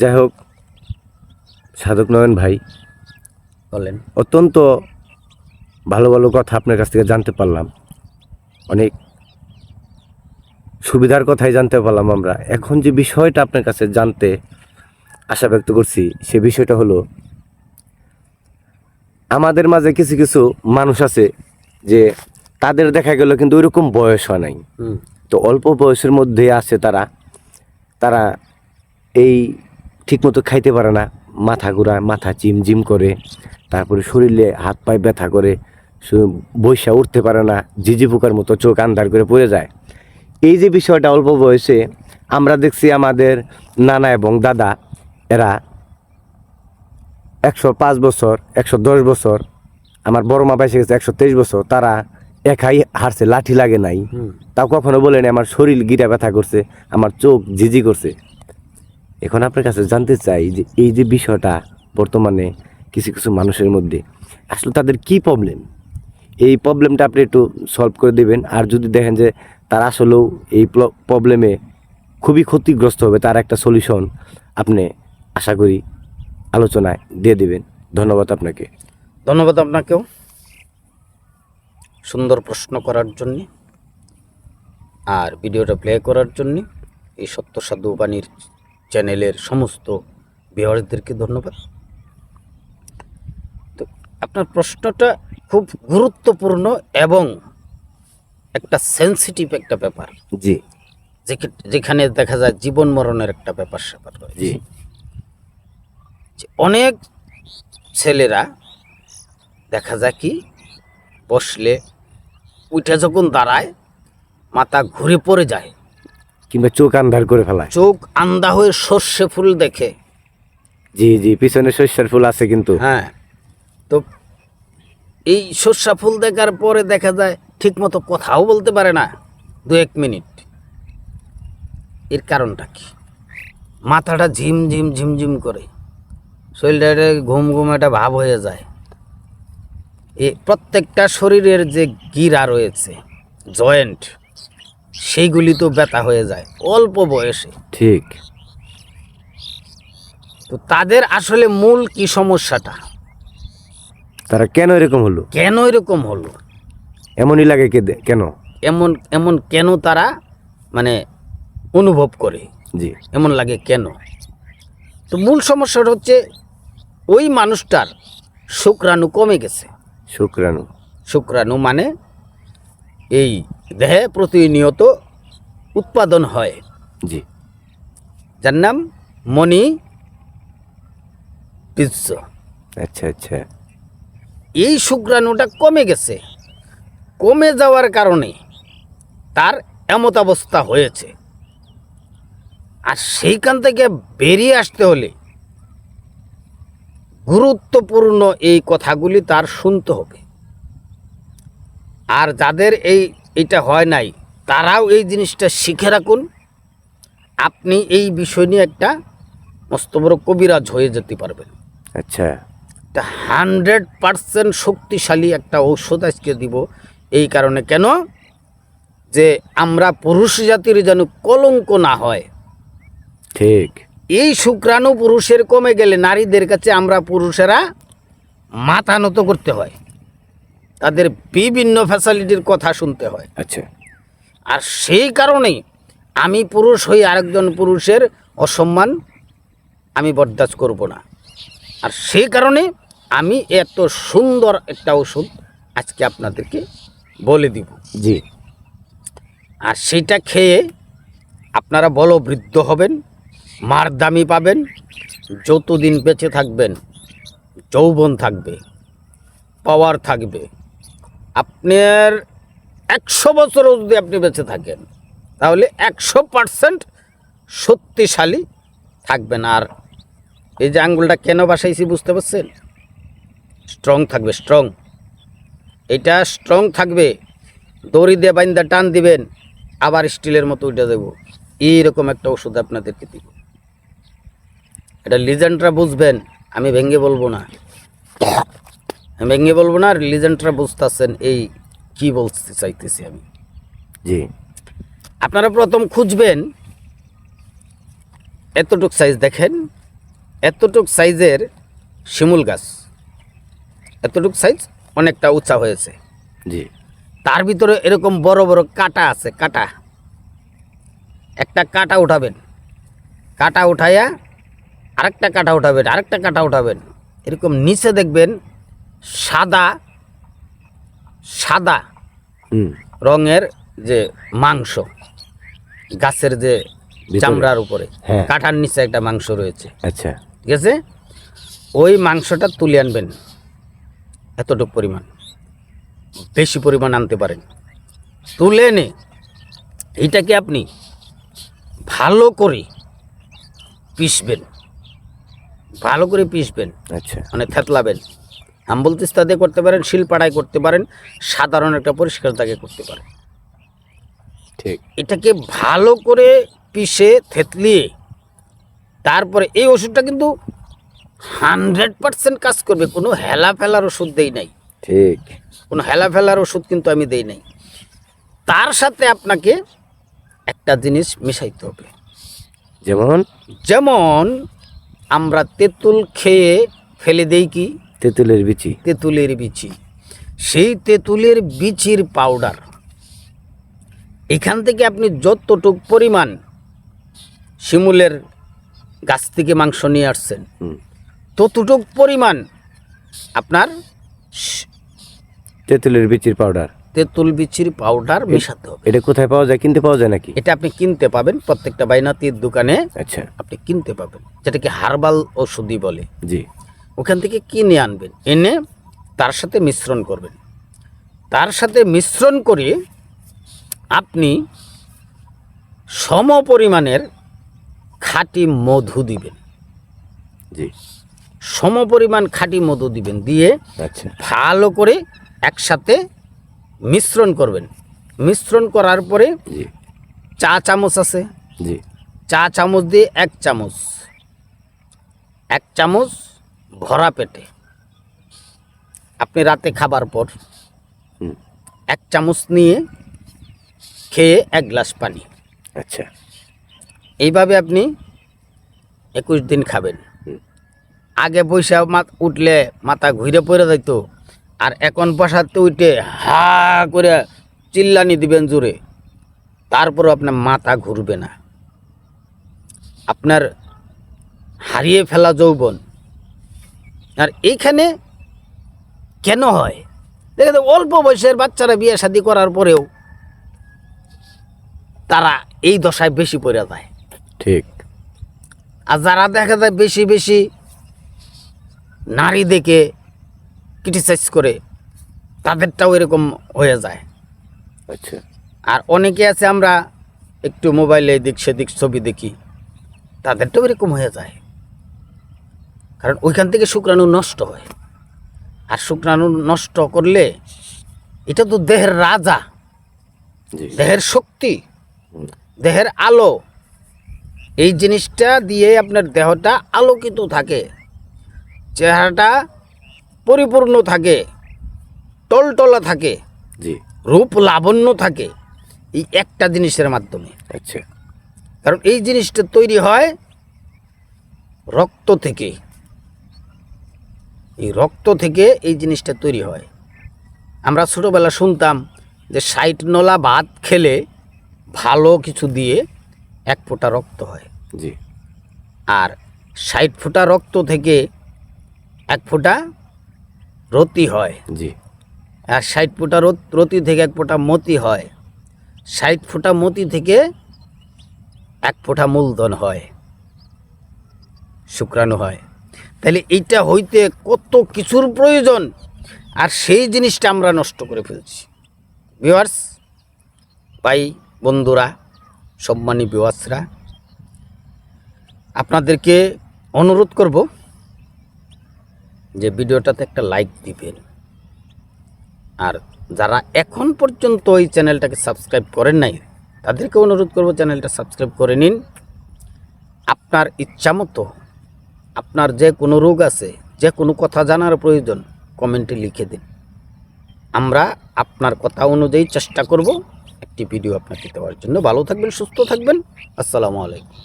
যাই হোক সাধক নয়ন ভাই বলেন। অত্যন্ত ভালো ভালো কথা আপনার কাছ থেকে জানতে পারলাম। অনেক সুবিধার কথাই জানতে পারলাম আমরা। এখন যে বিষয়টা আপনার কাছে জানতে আশা ব্যক্ত করছি সে বিষয়টা হলো আমাদের মাঝে কিছু কিছু মানুষ আছে যে তাদের দেখা গেল কিন্তু ওইরকম বয়স হয় নাই। তো অল্প বয়সের মধ্যে আছে তারা। তারা এই ঠিকমতো খাইতে পারে না। মাথা ঘুরায় মাথা চিমজিম করে। তারপরে শরীরে হাত পায়ে ব্যথা করে। বৈশা উঠতে পারে না। জিজি পোকার মতো চোখ আন্ধার করে পড়ে যায়। এই যে বিষয়টা অল্প বয়সে আমরা দেখছি আমাদের নানা এবং দাদা এরা একশো পাঁচ বছর একশো দশ বছর আমার বড় মা বাইসে গেছে একশো তেইশ বছর তারা একাই হারছে লাঠি লাগে নাই। তাও কখনো বলেনি আমার শরীর গিরা ব্যথা করছে আমার চোখ জিজি করছে। এখন আপনার কাছে জানতে চাই যে এই যে বিষয়টা বর্তমানে কিছু কিছু মানুষের মধ্যে, আসলে তাদের কি প্রবলেম এই প্রবলেমটা আপনি একটু সলভ করে দেবেন। আর যদি দেখেন যে তার আসলেও এই প্রবলেমে খুবই ক্ষতিগ্রস্ত হবে, তার একটা সলিউশন আপনি আশা করি আলোচনায় দিয়ে দেবেন। ধন্যবাদ আপনাকে। ধন্যবাদ আপনাকেও। সুন্দর প্রশ্ন করার জন্যে আর ভিডিওটা প্লে করার জন্যে এই সত্য সাধু বাণীর চ্যানেলের সমস্ত ভিউয়ারদেরকে ধন্যবাদ। তো আপনার প্রশ্নটা খুব গুরুত্বপূর্ণ এবং একটা সেন্সিটিভ একটা ব্যাপার। জি। যেখে- যেখানে দেখা যায় জীবন মরণের একটা ব্যাপার স্যাপার রয়েছে। জি। যে অনেক ছেলেরা দেখা যায় কি বসলে উঠে যখন দাঁড়ায় মাথা ঘুরে পড়ে যায়। কিংবা চোখ আন্ধার করে ফেলায়। চোখ আন্ধা হয়ে সর্ষে ফুল দেখে। জি জি পিছনে শস্যের ফুল আছে কিন্তু। হ্যাঁ। তো এই সর্ষা ফুল দেখার পরে দেখা যায় ঠিকমতো কথাও বলতে পারে না। দু এক মিনিট। এর কারণটা কি? মাথাটা ঝিম ঝিম ঝিমঝিম করে। শরীরটা ঘুম ঘুম একটা ভাব হয়ে যায়। এ প্রত্যেকটা শরীরের যে গিরা রয়েছে জয়েন্ট সেইগুলি তো ব্যথা হয়ে যায় অল্প বয়সে। ঠিক। তো তাদের আসলে মূল কি সমস্যাটা? তারা কেন এরকম হলো? কেন এরকম হলো? এমনই লাগে কে কেন? এমন এমন কেন তারা মানে অনুভব করে? জি। এমন লাগে কেন? তো মূল সমস্যাটা হচ্ছে ওই মানুষটার শুক্রাণু কমে গেছে। শুক্রাণু। শুক্রাণু মানে এই দেহে প্রতিনিয়ত উৎপাদন হয়। জি। যার নাম মণি বীর্য আচ্ছা আচ্ছা। এই শুক্রাণুটা কমে গেছে। কমে যাওয়ার কারণে তার এমত অবস্থা হয়েছে। আর সেইখান থেকে বেরিয়ে আসতে হলে গুরুত্বপূর্ণ এই কথাগুলি তার শুনতে হবে। আর যাদের এই এটা হয় নাই তারাও এই জিনিসটা শিখে রাখুন। আপনি এই বিষয় নিয়ে একটা মস্ত বড় কবিরাজ হয়ে যেতে পারবেন। আচ্ছা। একটা হান্ড্রেড পারসেন্ট শক্তিশালী একটা ঔষধ আজকে দিব। এই কারণে কেন? যে আমরা পুরুষ জাতির যেন কলঙ্ক না হয়। ঠিক। এই শুক্রাণু পুরুষের কমে গেলে নারীদের কাছে আমরা পুরুষেরা মাথা নত করতে হয়। তাদের বিভিন্ন ফ্যাসিলিটির কথা শুনতে হয়। আচ্ছা। আর সেই কারণেই আমি পুরুষ হই আরেকজন পুরুষের অসম্মান আমি বরদাস্ত করব না। আর সেই কারণে আমি এত সুন্দর একটা ওষুধ আজকে আপনাদেরকে বলে দিব। জি। আর সেটা খেয়ে আপনারা বলো বৃদ্ধ হবেন মার দামি পাবেন যতদিন বেঁচে থাকবেন যৌবন থাকবে পাওয়ার থাকবে। আপনার একশো বছরও যদি আপনি বেঁচে থাকেন, তাহলে একশো পারসেন্ট শক্তিশালী থাকবেন। আর এই যে আঙ্গুলটা কেন বাসাইছি বুঝতে পারছেন? স্ট্রং থাকবে, স্ট্রং। এটা স্ট্রং থাকবে, দড়ি দিয়ে বাইন্দা টান দিবেন, আবার স্টিলের মতো উঠে দেবো এইরকম একটা ওষুধ আপনাদেরকে দিব। এটা লিজেন্ডরা বুঝবেন, আমি ভেঙে বলব না। ভেঙে বলব না লিজেন্ডরা বুঝতেছেন এই কি বলতে চাইতেছি আমি। জি। আপনারা প্রথম খুঁজবেন এতটুক সাইজ দেখেন এতটুক সাইজের শিমুল গাছ। এতটুক সাইজ অনেকটা উঁচা হয়েছে। জি। তার ভিতরে এরকম বড় বড় কাটা আছে কাটা। একটা কাটা উঠাবেন। কাটা উঠাইয়া আরেকটা কাটা উঠাবেন আরেকটা কাটা উঠাবেন। এরকম নিচে দেখবেন সাদা সাদা রঙের যে মাংস গাছের যে চামড়ার উপরে হ্যাঁ। কাঠার নিচে একটা মাংস রয়েছে। আচ্ছা। ঠিক আছে? ওই মাংসটা তুলে আনবেন এতটুকু পরিমাণ বেশি পরিমাণ আনতে পারেন। তুলে এনে এইটাকে আপনি ভালো করে পিষবেন। ভালো করে পিষবেন। আচ্ছা। মানে থেতলাবেন। আম্বুল দিয়ে করতে পারেন শিলপাড়ায় করতে পারেন সাধারণ একটা পরিষ্কার দাগে করতে পারেন। ঠিক। এটাকে ভালো করে পিষে থেতলিয়ে তারপরে এই ওষুধটা কিন্তু হান্ড্রেড পার্সেন্ট কাজ করবে কোনো হেলা ফেলার ওষুধ দেই নাই। ঠিক। কোনো হেলা ফেলার ওষুধ কিন্তু আমি দেই নাই। তার সাথে আপনাকে একটা জিনিস মিশাইতে হবে। যেমন? যেমন আমরা তেঁতুল খেয়ে ফেলে দেই কি? তেঁতুলের বিচি। তেঁতুলের বিচি। সেই তেঁতুলের বিচির পাউডার এখান থেকে আপনি যতটুক পরিমাণ শিমুলের গাছ থেকে মাংস নিয়ে আসছেন ততটুক পরিমাণ আপনার তেঁতুলের বিচির পাউডার তেঁতুল বিচির পাউডার মেশাতে হবে। এটা কোথায় পাওয়া যায় কিনতে পাওয়া যায় নাকি? এটা আপনি কিনতে পাবেন প্রত্যেকটা বাইনাতির দোকানে। আচ্ছা। আপনি কিনতে পাবেন। যেটাকে হার্বাল ওষুধই বলে। জি। ওখান থেকে কিনে আনবেন। এনে তার সাথে মিশ্রণ করবেন। তার সাথে মিশ্রণ করে আপনি সম পরিমাণের খাঁটি মধু দিবেন। জি। সম পরিমাণ খাঁটি মধু দিবেন। দিয়ে আচ্ছা। ভালো করে একসাথে মিশ্রণ করবেন। মিশ্রণ করার পরে চা চামচ আছে। চা চামচ দিয়ে এক চামচ। এক চামচ ভরা পেটে। আপনি রাতে খাবার পর হুম। এক চামচ নিয়ে খেয়ে এক গ্লাস পানি। আচ্ছা। এইভাবে আপনি একুশ দিন খাবেন। আগে পয়সা উঠলে মাথা ঘুরে পড়ে যাইত আর এখন বসাতে উঠে হা করে চিল্লানি দিবেন জোরে। তারপরও আপনার মাথা ঘুরবে না। আপনার হারিয়ে ফেলা যৌবন। আর এইখানে কেন হয়? দেখে তো অল্প বয়সের বাচ্চারা বিয়ে শাদি করার পরেও তারা এই দশায় বেশি পড়ে যায়। ঠিক। আর যারা দেখা যায় বেশি বেশি নারী দেখে ক্রিটিসাইজ করে তাদেরটাও এরকম হয়ে যায়। আচ্ছা। আর অনেকে আছে আমরা একটু মোবাইলে এদিক সেদিক ছবি দেখি তাদেরটাও এরকম হয়ে যায়। কারণ ওইখান থেকে শুক্রাণু নষ্ট হয়। আর শুক্রাণু নষ্ট করলে এটা তো দেহের রাজা দেহের শক্তি দেহের আলো এই জিনিসটা দিয়ে আপনার দেহটা আলোকিত থাকে চেহারাটা পরিপূর্ণ থাকে টলটলা থাকে জি। রূপ লাবণ্য থাকে এই একটা জিনিসের মাধ্যমে। আচ্ছা। কারণ এই জিনিসটা তৈরি হয় রক্ত থেকে। এই রক্ত থেকে এই জিনিসটা তৈরি হয়। আমরা ছোটোবেলা শুনতাম যে ষাট নলা ভাত খেলে ভালো কিছু দিয়ে এক ফোঁটা রক্ত হয়। জি। আর ষাট ফোঁটা রক্ত থেকে এক ফোঁটা রতি হয়। জি। আর ষাট ফোঁটা রত- রতি থেকে এক ফোঁটা মতি হয়। ষাট ফোঁটা মতি থেকে এক ফোঁটা মূলধন হয়। শুক্রাণু হয়। তাহলে এইটা হইতে কত কিছুর প্রয়োজন? আর সেই জিনিসটা আমরা নষ্ট করে ফেলছি। ভিওয়ার্স ভাই, বন্ধুরা, সম্মানী ভিওয়ার্সরা আপনাদেরকে অনুরোধ করব যে ভিডিওটাতে একটা লাইক দিবেন। আর যারা এখন পর্যন্ত এই চ্যানেলটাকে সাবস্ক্রাইব করেন নাই, তাদেরকে অনুরোধ করব চ্যানেলটা সাবস্ক্রাইব করে নিন। আপনার ইচ্ছা মতো আপনার যে কোনো রোগ আছে, যে কোনো কথা জানার প্রয়োজন, কমেন্টে লিখে দিন। আমরা আপনার কথা অনুযায়ী চেষ্টা করব একটি ভিডিও আপনাকে দেওয়ার জন্য। ভালো থাকবেন, সুস্থ থাকবেন। আসসালামু আলাইকুম।